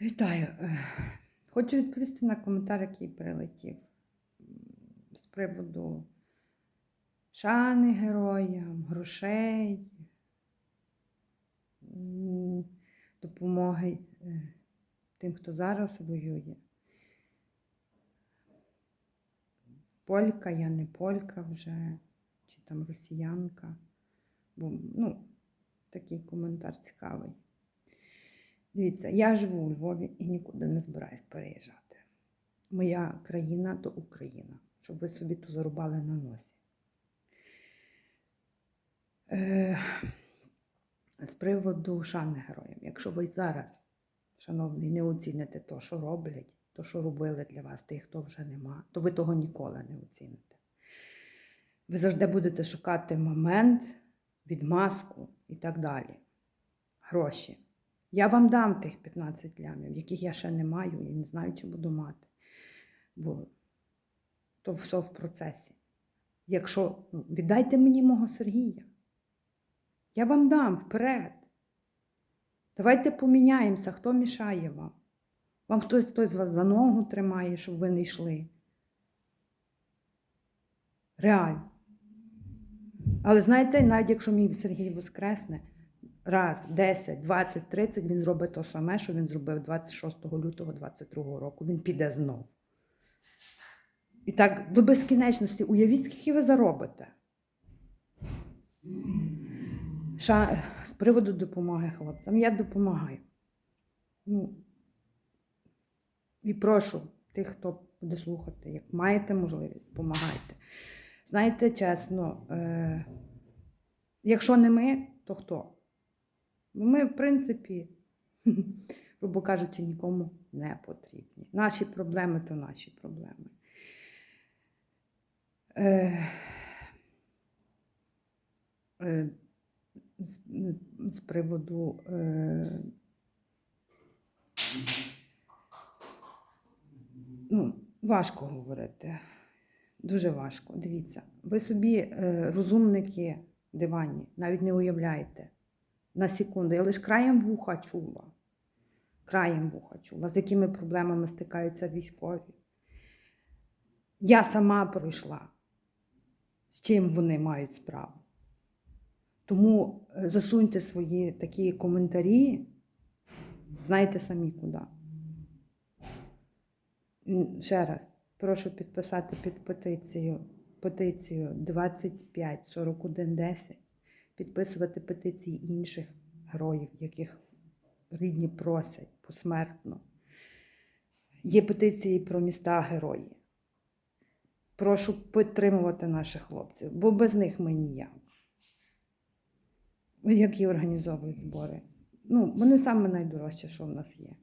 Вітаю. Хочу відповісти на коментар, який прилетів з приводу шани героям, грошей, допомоги е, тим, хто зараз воює. Полька, я не полька вже, чи там росіянка. Бо, ну, такий коментар цікавий. Дивіться, я живу у Львові і нікуди не збираюсь переїжджати. Моя країна то Україна, щоб ви собі то зарубали на носі. Е, з приводу шани героям. Якщо ви зараз, шановний, не оціните то, що роблять, то, що робили для вас, тих, хто вже нема, то ви того ніколи не оціните. Ви завжди будете шукати момент, відмазку і так далі. Гроші. Я вам дам тих 15 лямів, яких я ще не маю і не знаю, чи буду мати. Бо то все в процесі. Якщо ну, віддайте мені мого Сергія, я вам дам вперед. Давайте поміняємося, хто мішає вам. Вам хтось хтось вас за ногу тримає, щоб ви не йшли. Реально. Але знаєте, навіть якщо мій Сергій воскресне, раз, 10, 20, 30, він зробить те саме, що він зробив 26 лютого 22 року. Він піде знов. І так до безкінечності уявіть, скільки ви заробите. Ша... З приводу допомоги хлопцям. Я допомагаю. Ну, і прошу тих, хто буде слухати, як маєте можливість, допомагайте. Знаєте, чесно, е... якщо не ми, то хто? Ну, Ми, в принципі, грубо кажучи, нікому не потрібні. Наші проблеми то наші проблеми. Е, е, з, з приводу е, ну, важко говорити. Дуже важко. Дивіться, ви собі е, розумники дивані, навіть не уявляєте на секунду. Я лише краєм вуха чула. Краєм вуха чула, з якими проблемами стикаються військові. Я сама пройшла, з чим вони мають справу. Тому е, засуньте свої такі коментарі, знаєте самі куди. Ще раз, прошу підписати під петицію, петицію 25 41 10 підписувати петиції інших героїв, яких рідні просять посмертно. Є петиції про міста герої. Прошу підтримувати наших хлопців, бо без них ми ніяк. Які організовують збори. Ну, вони саме найдорожче, що в нас є.